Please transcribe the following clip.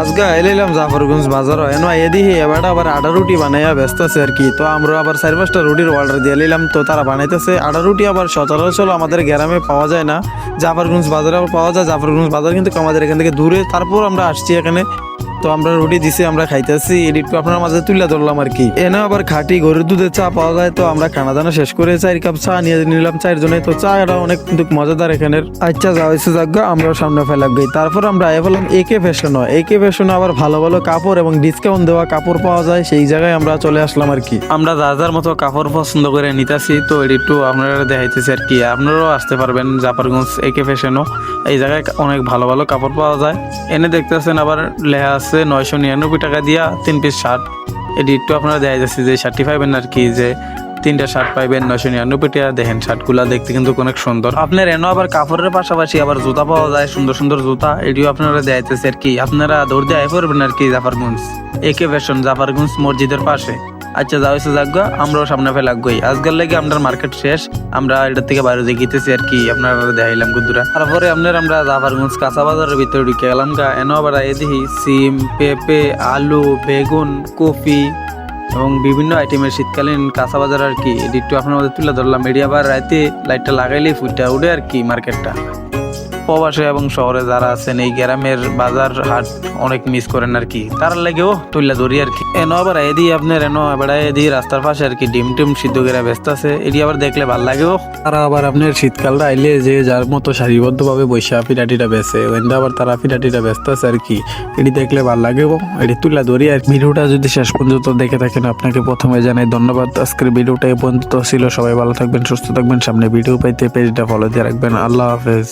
আজকে এলাম জাফরগঞ্জ বাজার। এন এদিকে এবার আবার আডা রুটি বানাইয়া ব্যস্ত আছে আর কি। তো আমরা আবার চার পাঁচটা রুটির অর্ডার দিয়ে নিলাম তো তারা বানাইতেছে। আডা রুটি আবার সচরাচর আমাদের গ্রামে পাওয়া যায় না। জাফরগঞ্জ বাজারে পাওয়া যায়, জাফরগঞ্জ বাজার কিন্তু আমাদের এখান থেকে দূরে। তারপর আমরা আসছি এখানে। তো আমরা রুটি দিছি, আমরা খাইতেছি এডিট আপনার মাঝে তুলে ধরলাম আর কি। এনে আবার খাঁটি গরুর দুধের চা পাওয়া যায়, তো আমরা খানা দানা শেষ করে চার কাপ চা নিয়ে নিলাম চারজনে। তো চা এটা অনেক কিন্তু মজাদার এখানের। আচ্ছা যা হয়েছে যাগ্য আমরা সামনে ফেলাম গই। তারপর আমরা এ। ফেলাম একে ফ্যাশন একে ফ্যাশনে আবার ভালো ভালো কাপড় এবং ডিসকাউন্ট দেওয়া কাপড় পাওয়া যায়, সেই জায়গায় আমরা চলে আসলাম আর কি। আমরা যার যার মতো কাপড় পছন্দ করে নিতেছি, তো এটি একটু আপনারা দেখাইতেছি আর কি। আপনারাও আসতে পারবেন জাপারগঞ্জ এ একে ফ্যাশনও এই জায়গায় অনেক ভালো ভালো কাপড় পাওয়া যায়। এনে দেখতেছেন আবার লেখা আছে নয়শো নিরানব্বই টাকা দিয়া তিন পিস শার্ট এটি একটু আপনারা দেখা যাচ্ছে যে শার্টটি পাইবেন আর কি, যে তিনটা শার্ট পাইবেন, নয়শো নিরানব্বই টাকা। দেখেন শার্টগুলা দেখতে কিন্তু অনেক সুন্দর। আপনার এনে আবার কাপড়ের পাশাপাশি আবার জুতা পাওয়া যায়, সুন্দর সুন্দর জুতা। এটিও আপনারা দেখাইতেছে আর কি। আপনারা দৌড় দিয়ে পড়বেন আর কি জাফারগঞ্জ। একে ফ্যাশন জাফারগঞ্জ মসজিদের পাশে। আচ্ছা যা হয়েছে যাগ্গা আমরাও সামনে ফেলাগ্গই আজকাল লাগে আপনার মার্কেট শেষ। আমরা এটা থেকে বাইরে দেখিতেছি আর কি, আপনারা দেখাইলাম কুদুরা তারপরে আপনার আমরা জাফারগঞ্জ কাঁচা বাজারের ভিতরে ঢুকে গেলাম গা, এন আবার এদিহি সিম, পেঁপে, আলু, বেগুন, কপি এবং বিভিন্ন আইটেমের শীতকালীন কাঁচা বাজার আর কি। এটি একটু আপনার মধ্যে তুলে ধরলাম। এটি আবার রাতে লাইটটা লাগাইলেই ফুটটা উঠে আর কি মার্কেটটা প্রবাসে এবং শহরে যারা আছেন, এই গ্রামের বাজার হাট অনেক মিস করেন আর কি। তার লাগেও তুললা ধরি আর কি। এনো আবার এদি আপনার, এনো এবার এদি রাস্তার পাশে আর কি ডিম টিম সিদ্ধ করে ব্যস্ত আছে। এটি আবার দেখলে ভালো লাগেও তারা আবার আপনার শীতকালটা আইলে যে যার মতো সারিবদ্ধ ভাবে বৈশা ফিরাটিটা বেছে ওইটা আবার তারা ফিরাটিটা ব্যস্ত আছে আর কি। এটি দেখলে ভালো লাগেও এটি তুলা ধরি আর ভিডিওটা যদি শেষ পর্যন্ত দেখে থাকেন, আপনাকে প্রথমে জানাই ধন্যবাদ। আজকের ভিডিওটা এই পর্যন্ত ছিল। সবাই ভালো থাকবেন, সুস্থ থাকবেন। সামনে ভিডিও পাইতে পেজটা ফলো দিয়ে রাখবেন। আল্লাহ হাফেজ।